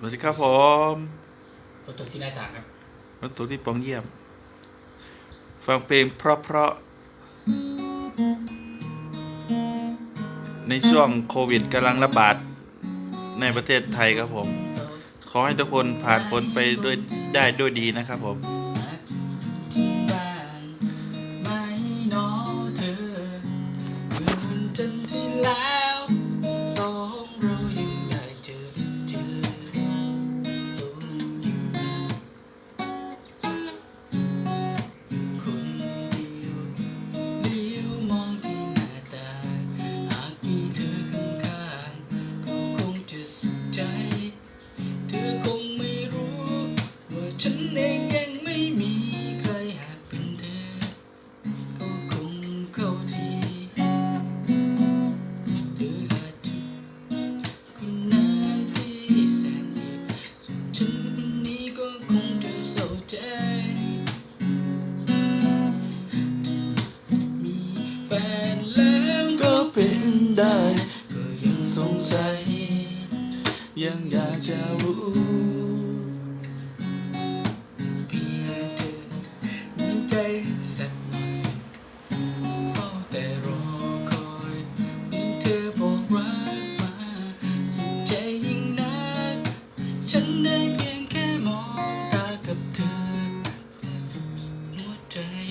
สวัสดีครับผมฝนตกที่หน้าต่างครับรถตู้ที่ปองเยี่ยม ฟังเพลงเพราะเพราะๆในช่วงโควิดกำลังระบาดในประเทศไทยครับผม ขอให้ทุกคนผ่านพ้นไปด้วยได้ด้วยดีนะครับผม ฉันเองยังไม่มีใครหากเป็นเธอก็คงเข้าทีเธออาจจะคนนั้นที่แสนดีส่วนฉันคนนี้ก็คงจะเศร้าใจ มีแฟนแล้วก็เป็นได้ ก็ยังสงสัย ยังอยากจะรู้ เสร็จเฝ้าแต่รอคอยเธอบอกรักมาสุดใจยิ่งนัก ฉันได้เพียง